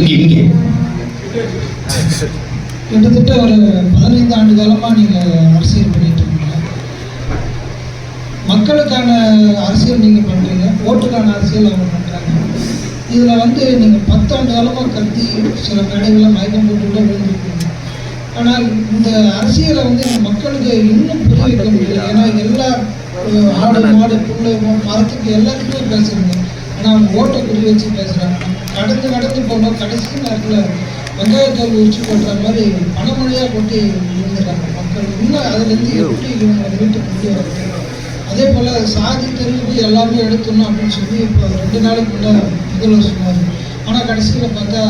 இங்கே. இங்கே கிட்டத்தட்ட ஒரு பதினைந்து ஆண்டு காலமாக நீங்கள் அரசியல் பண்ணிட்டு இருக்கீங்க. மக்களுக்கான அரசியல் நீங்கள் பண்ணுறீங்க ஓட்டுக்கான அரசியல் அவங்க பண்ணுறாங்க இதில் வந்து நீங்கள் பத்தாண்டு காலமாக கத்தி சில மேடைகளில் மயக்கம் போட்டு விழுந்துருக்கீங்க. ஆனால் இந்த அரசியலை வந்து மக்களுக்கு இன்னும் புரிய வைக்க முடியல. ஏன்னா எல்லா ஆடு மாடு புல்லு மரத்துக்கு எல்லாத்துக்குமே பேசுறீங்க. நான் ஓட்டை குறி வச்சு பேசுகிறேன் கடந்து கடந்து போனோம். கடைசி நேரத்தில் வெங்காயத்தோல் உரிச்சு கொட்டுற மாதிரி பணமொழியாக கொட்டி இருந்துட்டாங்க மக்கள் இன்னும் அதுலேருந்து எப்படி இவங்க வீட்டுக்கு முடிய வருது அதே போல் சாதி தெரிவு எல்லாமே எடுத்துடணும் அப்படின்னு சொல்லி இப்போ ரெண்டு நாளைக்கு முன்னே முதல்வர் சொன்னார். ஆனால் கடைசியில் பார்த்தா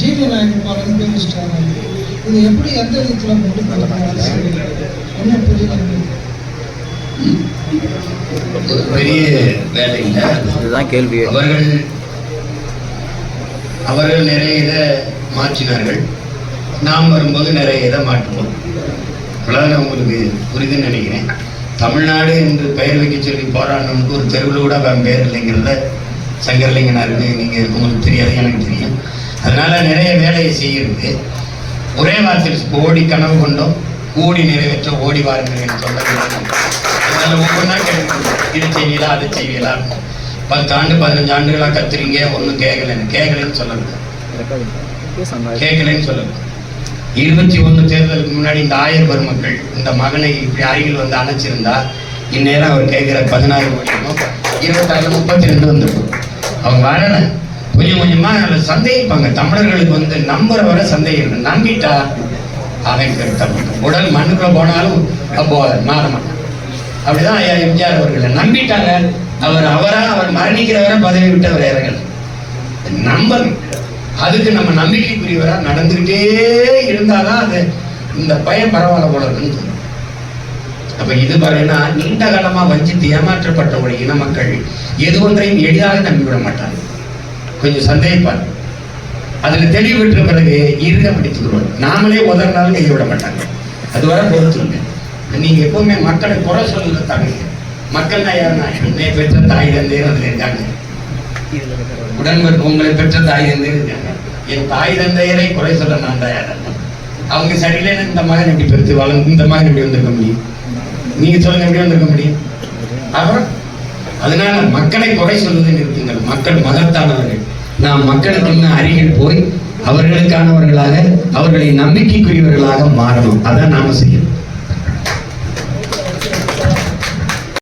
ஜிவி நாயகன் பாலன் பேர் வச்சுட்டாங்க. இது எப்படி எந்த விதத்தில் கொண்டு போகிறாங்க ஒன்றும் புரியல. பெரிய வேலை இல்லை. இதுதான் கேள்வி. அவர்கள் அவர்கள் நிறைய இதை மாற்றினார்கள். நாம் வரும்போது நிறைய இதை மாற்றுவோம். அவ்வளோதான் உங்களுக்கு புரிதுன்னு நினைக்கிறேன். தமிழ்நாடு என்று பெயர் வைக்க சொல்லி போராடணும்னு ஒரு தெருவில் கூட அவன் பேர் இல்லைங்கிறத சங்கரலிங்கனாருக்கு நீங்கள் உங்களுக்கு தெரியாது எனக்கு தெரியும். அதனால நிறைய வேலையை செய்கிறது ஒரே வார்த்தையில் ஓடி கனவு கொண்டோம். கூடி நிறைவேற்ற ஓடி வாருங்கள் என்று சொல்ல அதில் ஒவ்வொன்றா கேட்கணும் இது செய்வீங்களா அது செய்வீங்களா பத்து ஆண்டு பதினஞ்சு ஆண்டுகளாக கத்துறீங்க ஒன்றும் கேட்கலன்னு கேட்கலன்னு சொல்லணும் கேட்கலன்னு சொல்லணும் இருபத்தி ஒன்று தேர்தலுக்கு முன்னாடி இந்த ஆயர் பெருமக்கள் இந்த மகனை இப்படி அருகில் வந்து அணைச்சிருந்தா இந்நேரம் அவர் கேட்குற பதினாறு கோடியும் இருபத்தாறு முப்பத்தி ரெண்டு வந்துருக்கும். அவங்க வரல. கொஞ்சம் கொஞ்சமாக அதில் சந்தேகிப்பாங்க. தமிழர்களுக்கு வந்து நம்புற வர சந்தேகம் நம்பிட்டா அவன் கருத்தம் உடல் மண்ணுக்குள்ள போனாலும் அப்போ மாறமாட்டான் அப்படிதான் ஐயா எம்ஜிஆர் அவர்களை. நம்பிட்டாங்க. அவர் அவரா அவர் மரணிக்கிறவரை பதவி விட்டவர் இறங்கல அதுக்கு நம்ம நம்பிக்கைக்குரியவரா நடந்துகிட்டே இருந்தாதான் அது இந்த பயம் பரவாயில்ல போல இருக்குன்னு தோணும் அப்ப இது பாருன்னா நீண்ட காலமா வஞ்சித்து ஏமாற்றப்பட்ட ஒரு இன மக்கள் எது ஒன்றையும் எளிதாக நம்பிவிட மாட்டாங்க. கொஞ்சம் சந்தேகிப்பார் அதுல தெளிவு பெற்ற பிறகு இருக விடுவாங்க நாமளே உதறினாலும் கையை விட மாட்டாங்க. அதுவரை பொறுத்துருங்க. நீங்கள் எப்பவுமே மக்களை குறை சொல்லுற தமிழ் மக்கள் யாருன்னா? என்னை பெற்ற தாய் தந்தையர் அதில் இருக்காங்க. உடன்பிறப்பு உங்களை பெற்ற தாய் தந்தையர் இருக்காங்க. என் தாய் தந்தையரை குறை சொல்ல நான் தயார் அவங்க சரியில்லைன்னு இந்த மகன் எப்படி பெருத்து வளர்ந்து இந்த மகன் எப்படி வந்திருக்க முடியும்? நீங்க சொல்லுங்க எப்படி வந்திருக்க முடியும்? அப்புறம் அதனால மக்களை குறை சொல்வதை நிறுத்துங்கள் மக்கள் மகத்தானவர்கள். நாம் மக்களுக்கு இன்னும் அருகில் போய் அவர்களுக்கானவர்களாக அவர்களை நம்பிக்கைக்குரியவர்களாக மாறணும். அதான் நாம செய்யணும்.